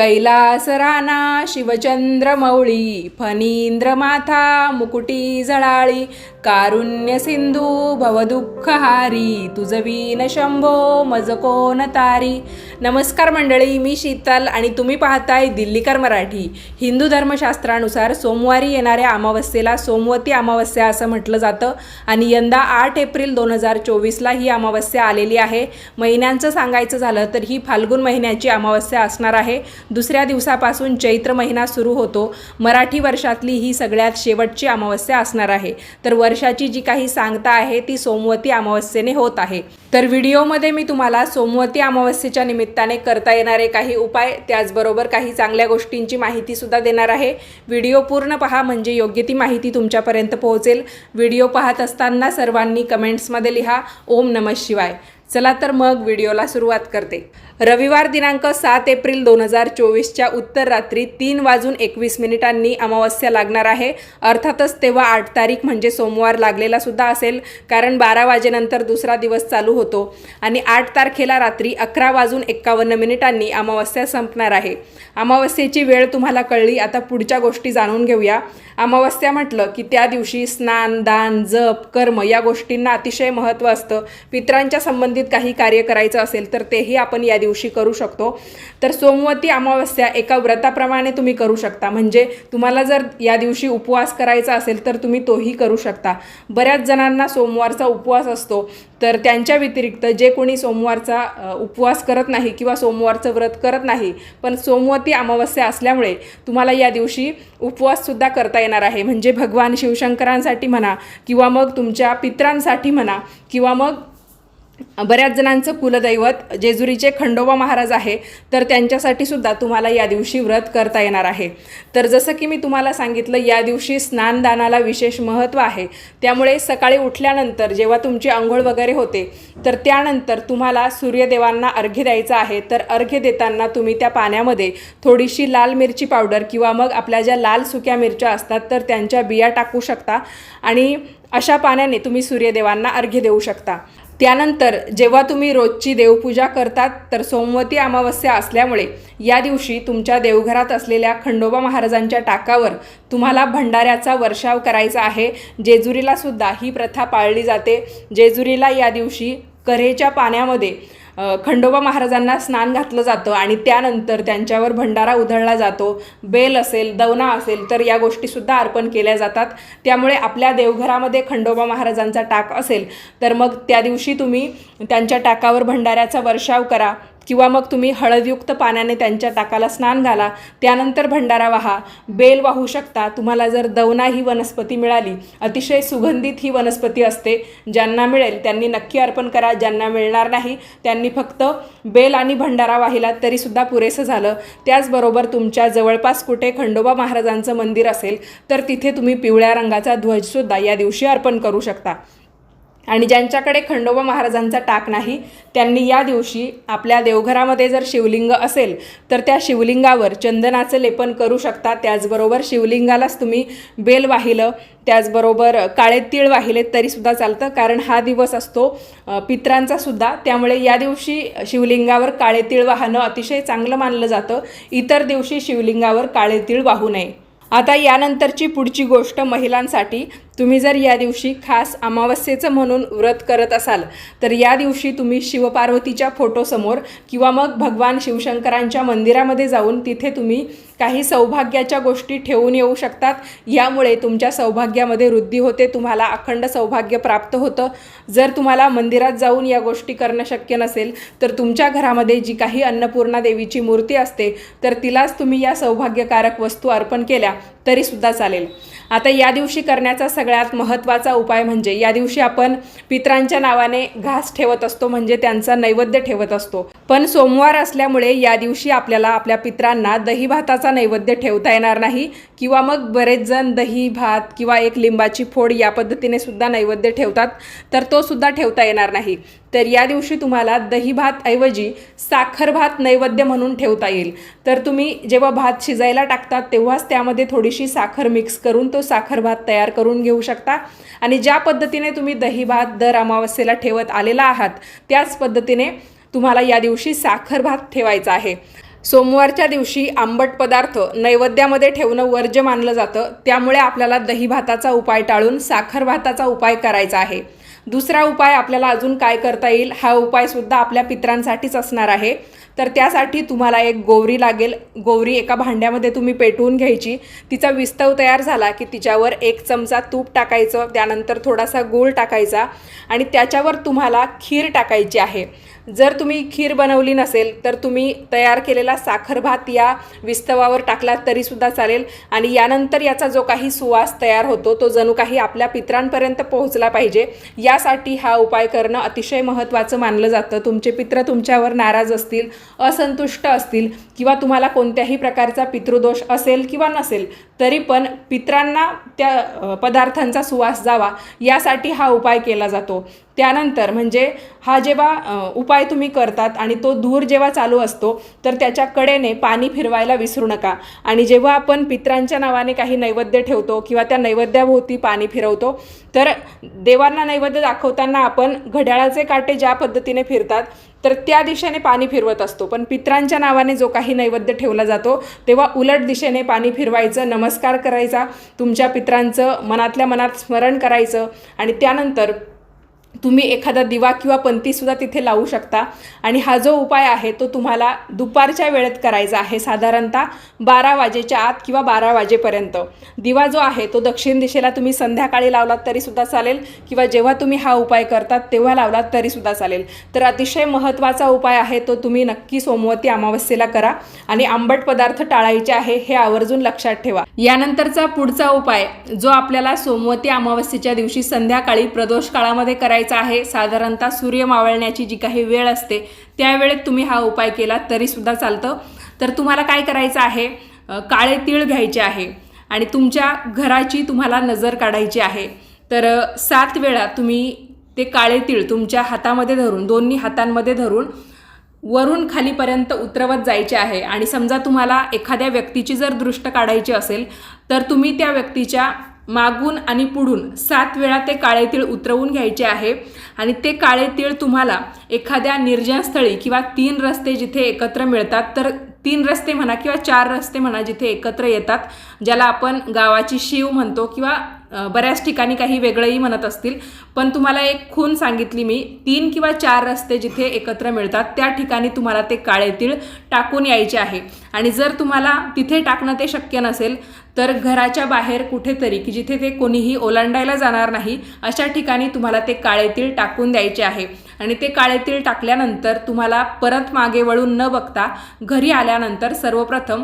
कैलास राणा शिवचंद्र मौळी फणींद्र माथा मुकुटी जळाळी कारुण्य सिंधू भवदुःखहारी तुझवीन शंभो मज कोण तारी. नमस्कार मंडळी मी शीतल आणि तुम्ही पाहताय दिल्लीकर मराठी. हिंदू धर्मशास्त्रानुसार सोमवारी येणाऱ्या अमावस्येला सोमवती अमावस्या असं म्हटलं जातं आणि यंदा आठ एप्रिल दोन हजार चोवीसला ही अमावस्या आलेली आहे. महिन्यांचं सांगायचं झालं तर ही फाल्गुन महिन्याची अमावस्या असणार आहे. दुसऱ्या दिवसापासून चैत्र महिना सुरू होतो. मराठी वर्षातली ही सगळ्यात शेवटची अमावस्या असणार आहे. तर वर्षाची जी काही सांगता आहे ती सोमवती अमावस्येने होत आहे. तर व्हिडिओमध्ये मी तुम्हाला सोमवती अमावस्येच्या निमित्ताने करता येणारे काही उपाय त्याचबरोबर काही चांगल्या गोष्टींची माहितीसुद्धा देणार आहे. व्हिडिओ पूर्ण पहा म्हणजे योग्य ती माहिती तुमच्यापर्यंत पोहोचेल. व्हिडिओ पाहत असताना सर्वांनी कमेंट्समध्ये लिहा ओम नमः शिवाय. चला तर मग व्हिडिओला सुरुवात करते. रविवार दिनांक सात एप्रिल दोन हजार चोवीसच्या उत्तर रात्री तीन वाजून एकवीस मिनिटांनी अमावस्या लागणार आहे. अर्थातच तेव्हा आठ तारीख म्हणजे सोमवार लागलेला सुद्धा असेल कारण बारा वाजेनंतर दुसरा दिवस चालू होतो आणि आठ तारखेला रात्री अकरा वाजून एक्कावन्न मिनिटांनी अमावस्या संपणार आहे. अमावस्येची वेळ तुम्हाला कळली आता पुढच्या गोष्टी जाणून घेऊया. अमावस्या म्हटलं की त्या दिवशी स्नान दान जप कर्म या गोष्टींना अतिशय महत्त्व असतं. पित्रांच्या संबंधित काही कार्य करायचं असेल तर तेही आपण या दिवशी दिवशी करू शकतो. तर सोमवती अमावस्या एका व्रताप्रमाणे तुम्ही करू शकता. म्हणजे तुम्हाला जर या दिवशी उपवास करायचा असेल तर तुम्ही तोही करू शकता. बऱ्याच जणांना सोमवारचा उपवास असतो. तर त्यांच्या व्यतिरिक्त जे कोणी सोमवारचा उपवास करत नाही किंवा सोमवारचं व्रत करत नाही पण सोमवती अमावस्या असल्यामुळे तुम्हाला या दिवशी उपवाससुद्धा करता येणार आहे. म्हणजे भगवान शिवशंकरांसाठी म्हणा किंवा मग तुमच्या पित्रांसाठी म्हणा किंवा मग बऱ्याच जणांचं कुलदैवत जेजुरीचे खंडोबा महाराज आहे तर त्यांच्यासाठी सुद्धा तुम्हाला या दिवशी व्रत करता येणार आहे. तर जसं की मी तुम्हाला सांगितलं या दिवशी स्नानदानाला विशेष महत्त्व आहे. त्यामुळे सकाळी उठल्यानंतर जेव्हा तुमची आंघोळ वगैरे होते तर त्यानंतर तुम्हाला सूर्यदेवांना अर्घ्य द्यायचा आहे. तर अर्घ्य देताना तुम्ही त्या पाण्यामध्ये थोडीशी लाल मिरची पावडर किंवा मग आपल्या ज्या लाल सुक्या मिरच्या असतात तर त्यांच्या बिया टाकू शकता आणि अशा पाण्याने तुम्ही सूर्यदेवांना अर्घ्य देऊ शकता. त्यानंतर जेव्हा तुम्ही रोजची देवपूजा करतात तर सोमवती अमावस्या असल्यामुळे या दिवशी तुमच्या देवघरात असलेल्या खंडोबा महाराजांच्या टाकावर तुम्हाला भंडाऱ्याचा वर्षाव करायचा आहे. जेजुरीला सुद्धा ही प्रथा पाळली जाते. जेजुरीला या दिवशी करेच्या पाण्यामध्ये खंडोबा महाराजांना स्नान घातलं जातं आणि त्यानंतर त्यांच्यावर भंडारा उधळला जातो. बेल असेल दवना असेल तर या गोष्टीसुद्धा अर्पण केल्या जातात. त्यामुळे आपल्या देवघरामध्ये खंडोबा महाराजांचा टाक असेल तर मग त्या दिवशी तुम्ही त्यांच्या टाकावर भंडाऱ्याचा वर्षाव करा. किंवा मग तुम्ही हळदयुक्त पाण्याने त्यांच्या टाकाला स्नान घाला त्यानंतर भंडारा वाहा. बेल वाहू शकता. तुम्हाला जर दवना ही वनस्पती मिळाली अतिशय सुगंधित ही वनस्पती असते ज्यांना मिळेल त्यांनी नक्की अर्पण करा. ज्यांना मिळणार नाही त्यांनी फक्त बेल आणि भंडारा वाहिला तरीसुद्धा पुरेसं झालं. त्याचबरोबर तुमच्या जवळपास कुठे खंडोबा महाराजांचं मंदिर असेल तर तिथे तुम्ही पिवळ्या रंगाचा ध्वजसुद्धा या दिवशी अर्पण करू शकता. आणि ज्यांच्याकडे खंडोबा महाराजांचा टाक नाही त्यांनी या दिवशी आपल्या देवघरामध्ये जर शिवलिंग असेल तर त्या शिवलिंगावर चंदनाचं लेपन करू शकता. त्याचबरोबर शिवलिंगालाच तुम्ही बेल वाहिलं त्याचबरोबर काळे तीळ वाहिले तरीसुद्धा चालतं कारण हा दिवस असतो अ, पित्रांचा सुद्धा. त्यामुळे या दिवशी शिवलिंगावर काळे तीळ वाहणं अतिशय चांगलं मानलं जातं. इतर दिवशी शिवलिंगावर काळे तीळ वाहू नये. आता यानंतरची पुढची गोष्ट महिलांसाठी. तुम्ही जर या दिवशी खास अमावस्येचं म्हणून व्रत करत असाल तर या दिवशी तुम्ही शिवपार्वतीच्या फोटोसमोर किंवा मग भगवान शिवशंकरांच्या मंदिरामध्ये जाऊन तिथे तुम्ही काही सौभाग्याच्या गोष्टी ठेवून येऊ शकतात. यामुळे तुमच्या सौभाग्यामध्ये वृद्धी होते तुम्हाला अखंड सौभाग्य प्राप्त होतं. जर तुम्हाला मंदिरात जाऊन या गोष्टी करणं शक्य नसेल तर तुमच्या घरामध्ये जी काही अन्नपूर्णा देवीची मूर्ती असते तर तिलाच तुम्ही या सौभाग्यकारक वस्तू अर्पण केल्या. तरीसुद्धा चालेल. आता या दिवशी करण्याचा सगळ्यात महत्त्वाचा उपाय म्हणजे या दिवशी आपण पित्रांच्या नावाने घास ठेवत असतो म्हणजे त्यांचा नैवेद्य ठेवत असतो. पण सोमवार असल्यामुळे या दिवशी आपल्याला आपल्या पित्रांना दही भाताचा नैवेद्य ठेवता येणार नाही किंवा मग बरेच जण दही भात किंवा एक लिंबाची फोड या पद्धतीने सुद्धा नैवेद्य ठेवतात तर तो सुद्धा ठेवता येणार नाही. तर या दिवशी तुम्हाला दही भात ऐवजी साखर भात नैवेद्य म्हणून ठेवता येईल. तर तुम्ही जेव्हा भात शिजायला टाकतात तेव्हाच त्यामध्ये थोडीशी साखर मिक्स करून तो साखर भात तयार करून घेऊ शकता. आणि ज्या पद्धतीने तुम्ही दही भात दर अमावस्येला ठेवत आलेला आहात त्याच पद्धतीने तुम्हाला या दिवशी साखर भात ठेवायचा आहे. सोमवारच्या दिवशी आंबट पदार्थ नैवेद्यामध्ये ठेवणं वर्ज्य मानलं जातं. त्यामुळे आपल्याला दही भाताचा उपाय टाळून साखर भाताचा उपाय करायचा आहे. दुसरा उपाय आपल्याला अजून काय करता येईल हा उपायसुद्धा आपल्या पित्रांसाठीच असणार आहे. तर त्यासाठी तुम्हाला एक गोवरी लागेल. गोवरी एका भांड्यामध्ये तुम्ही पेटवून घ्यायची. तिचा विस्तव तयार झाला की तिच्यावर एक चमचा तूप टाकायचं त्यानंतर थोडासा गूळ टाकायचा आणि त्याच्यावर तुम्हाला खीर टाकायची आहे. जर तुम्ही खीर बनवली नसेल तर तुम्ही तयार केलेला साखर भात या विस्तवावर टाकला तरीसुद्धा चालेल. आणि यानंतर याचा जो काही सुवास तयार होतो तो जणू काही आपल्या पित्रांपर्यंत पोहोचला पाहिजे. यासाठी हा उपाय करणं अतिशय महत्त्वाचं मानलं जातं. तुमचे पित्र तुमच्यावर नाराज असतील असंतुष्ट असतील किंवा तुम्हाला कोणत्याही प्रकारचा पितृदोष असेल किंवा नसेल तरी पण पित्रांना त्या पदार्थांचा सुवास जावा यासाठी हा उपाय केला जातो. त्यानंतर म्हणजे हा जेव्हा उपाय तुम्ही करतात आणि तो धूर जेव्हा चालू असतो तर त्याच्या कडेने पाणी फिरवायला विसरू नका. आणि जेव्हा आपण पित्रांच्या नावाने काही नैवेद्य ठेवतो किंवा त्या नैवेद्याभोवती पाणी फिरवतो तर देवांना नैवेद्य दाखवताना आपण घड्याळाचे काटे ज्या पद्धतीने फिरतात तर त्या दिशेने पाणी फिरवत असतो. पण पित्रांच्या नावाने जो काही नैवेद्य ठेवला जातो तेव्हा उलट दिशेने पाणी फिरवायचं नमस्कार नमस्कार करायचा तुमच्या पित्रांचं मनातल्या मनात स्मरण करायचं आणि त्यानंतर तुम्ही एखादा दिवा किंवा पंतीसुद्धा तिथे लावू शकता. आणि हा जो उपाय आहे तो तुम्हाला दुपारच्या वेळेत करायचा आहे साधारणतः बारा वाजेच्या आत किंवा बारा वाजेपर्यंत. दिवा जो आहे तो दक्षिण दिशेला तुम्ही संध्याकाळी लावलात तरीसुद्धा चालेल किंवा जेव्हा तुम्ही हा उपाय करतात तेव्हा लावलात तरीसुद्धा चालेल. तर अतिशय महत्त्वाचा उपाय आहे तो तुम्ही नक्की सोमवती अमावस्येला करा. आणि आंबट पदार्थ टाळायचे आहे हे आवर्जून लक्षात ठेवा. यानंतरचा पुढचा उपाय जो आपल्याला सोमवती अमावस्येच्या दिवशी संध्याकाळी प्रदोष काळामध्ये करायचा आहे. साधारणतः सूर्य मावळण्याची जी काही वेळ असते त्या वेळेत तुम्ही हा उपाय केला तरीसुद्धा चालतं. तर तुम्हाला काय करायचं आहे? काळे तीळ घ्यायचे आहे आणि तुमच्या घराची तुम्हाला नजर काढायची आहे. तर सात वेळा तुम्ही ते काळे तीळ तुमच्या हातामध्ये धरून दोन्ही हातांमध्ये धरून वरून खालीपर्यंत उतरवत जायचे आहे. आणि समजा तुम्हाला एखाद्या व्यक्तीची जर दृष्ट काढायची असेल तर तुम्ही त्या व्यक्तीच्या मागून आणि पुढून सात वेळा ते काळे तीळ उतरवून घ्यायचे आहे. आणि ते काळे तीळ तुम्हाला एखाद्या निर्जनस्थळी किंवा तीन रस्ते जिथे एकत्र मिळतात तर तीन रस्ते म्हणा किंवा चार रस्ते म्हणा जिथे एकत्र येतात ज्याला आपण गावाची शिव म्हणतो किंवा बऱ्याच ठिकाणी काही वेगळंही म्हणत असतील. पण तुम्हाला एक खून सांगितली मी. तीन किंवा चार रस्ते जिथे एकत्र मिळतात त्या ठिकाणी तुम्हाला ते काळे तीळ टाकून यायचे आहे. आणि जर तुम्हाला तिथे टाकणं ते शक्य नसेल तर घराच्या बाहेर कुठेतरी की जिथे ते कोणीही ओलांडायला जाणार नाही अशा ठिकाणी तुम्हाला ते काळे तीळ टाकून द्यायचे आहे. आणि ते काळे तीळ टाकल्यानंतर तुम्हाला परत मागे वळून न बघता घरी आल्यानंतर सर्वप्रथम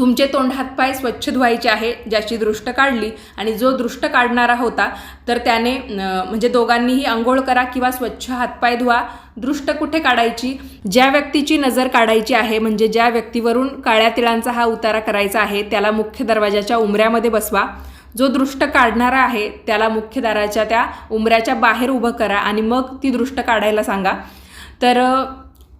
तुमचे तोंड हातपाय स्वच्छ धुवायचे आहे ज्याची दृष्ट काढली आणि जो दृष्ट काढणारा होता तर त्याने म्हणजे दोघांनीही आंघोळ करा किंवा स्वच्छ हातपाय धुवा. दृष्ट कुठे काढायची? ज्या व्यक्तीची नजर काढायची आहे म्हणजे ज्या व्यक्तीवरून काळ्या तिळांचा हा उतारा करायचा आहे त्याला मुख्य दरवाजाच्या उमऱ्यामध्ये बसवा. जो दृष्ट काढणारा आहे त्याला मुख्य दाराच्या त्या उमऱ्याच्या बाहेर उभं करा आणि मग ती दृष्ट काढायला सांगा. तर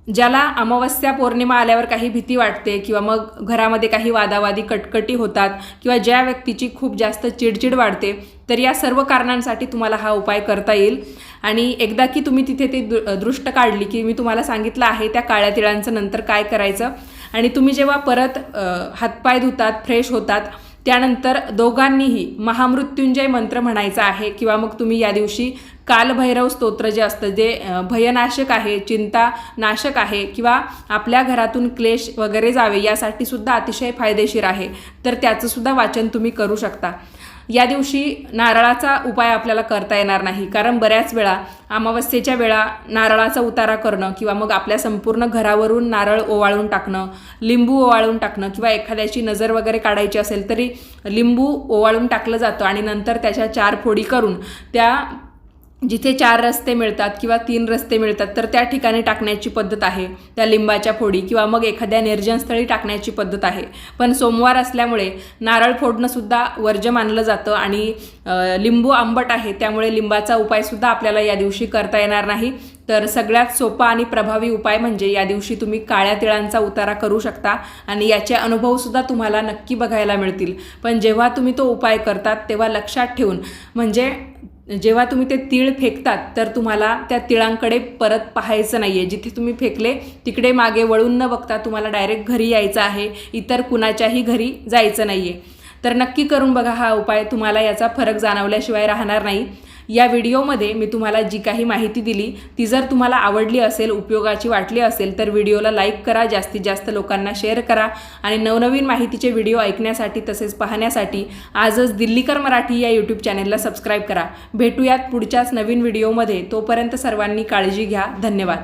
ज्याला अमावस्या पौर्णिमा आल्यावर काही भीती वाटते किंवा मग घरामध्ये काही वादावादी कटकटी होतात किंवा ज्या व्यक्तीची खूप जास्त चिडचिड वाढते तर या सर्व कारणांसाठी तुम्हाला हा उपाय करता येईल. आणि एकदा की तुम्ही तिथे ते दृष्ट काढली की मी तुम्हाला सांगितलं आहे त्या काळ्या तिळांचं नंतर काय करायचं. आणि तुम्ही जेव्हा परत हातपाय धुतात फ्रेश होतात त्यानंतर दोघांनीही महामृत्युंजय मंत्र म्हणायचा आहे किंवा मग तुम्ही या दिवशी कालभैरव स्तोत्र जे असतं जे भयनाशक आहे चिंता नाशक आहे किंवा आपल्या घरातून क्लेश वगैरे जावे यासाठी सुद्धा अतिशय फायदेशीर आहे. तर त्याचं सुद्धा वाचन तुम्ही करू शकता. या दिवशी नारळाचा उपाय आपल्याला करता येणार नाही. कारण बऱ्याच वेळा अमावस्येच्या वेळा नारळाचा उतारा करणं किंवा मग आपल्या संपूर्ण घरावरून नारळ ओवाळून टाकणं लिंबू ओवाळून टाकणं किंवा एखाद्याची नजर वगैरे काढायची असेल तरी लिंबू ओवाळून टाकलं जातं आणि नंतर त्याच्या चार फोडी करून त्या जिथे चार रस्ते मिळतात किंवा तीन रस्ते मिळतात तर त्या ठिकाणी टाकण्याची पद्धत आहे. त्या लिंबाच्या फोडी किंवा मग एखाद्या निर्जनस्थळी टाकण्याची पद्धत आहे. पण सोमवार असल्यामुळे नारळ फोडणंसुद्धा वर्ज्य मानलं जातं आणि लिंबू आंबट आहे त्यामुळे लिंबाचा उपायसुद्धा आपल्याला या दिवशी करता येणार नाही. तर सगळ्यात सोपा आणि प्रभावी उपाय म्हणजे या दिवशी तुम्ही काळ्या तिळांचा उतारा करू शकता आणि याचे अनुभवसुद्धा तुम्हाला नक्की बघायला मिळतील. पण जेव्हा तुम्ही तो उपाय करतात तेव्हा लक्षात ठेवून म्हणजे जेव्हा तुम्ही ते तीळ फेकतात तर तुम्हाला त्या तिळांकडे परत पाहायचं नाही आहे जिथे तुम्ही फेकले तिकडे मागे वळून न बघता तुम्हाला डायरेक्ट घरी यायचं आहे. इतर कुणाच्याही घरी जायचं नाही आहे तर नक्की करून बघा हा उपाय तुम्हाला याचा फरक जाणवल्याशिवाय राहणार नाही. या व्हिडिओमध्ये मी तुम्हाला जी काही माहिती दिली ती जर तुम्हाला आवडली असेल उपयोगाची वाटली असेल तर व्हिडिओला लाईक करा जास्तीत जास्त लोकांना शेअर करा आणि नवनवीन माहितीचे व्हिडिओ ऐकण्यासाठी तसेच पाहण्यासाठी आजच दिल्लीकर मराठी या यूट्यूब चॅनेलला सबस्क्राईब करा. भेटूयात पुढच्याच नवीन व्हिडिओमध्ये. तोपर्यंत सर्वांनी काळजी घ्या. धन्यवाद.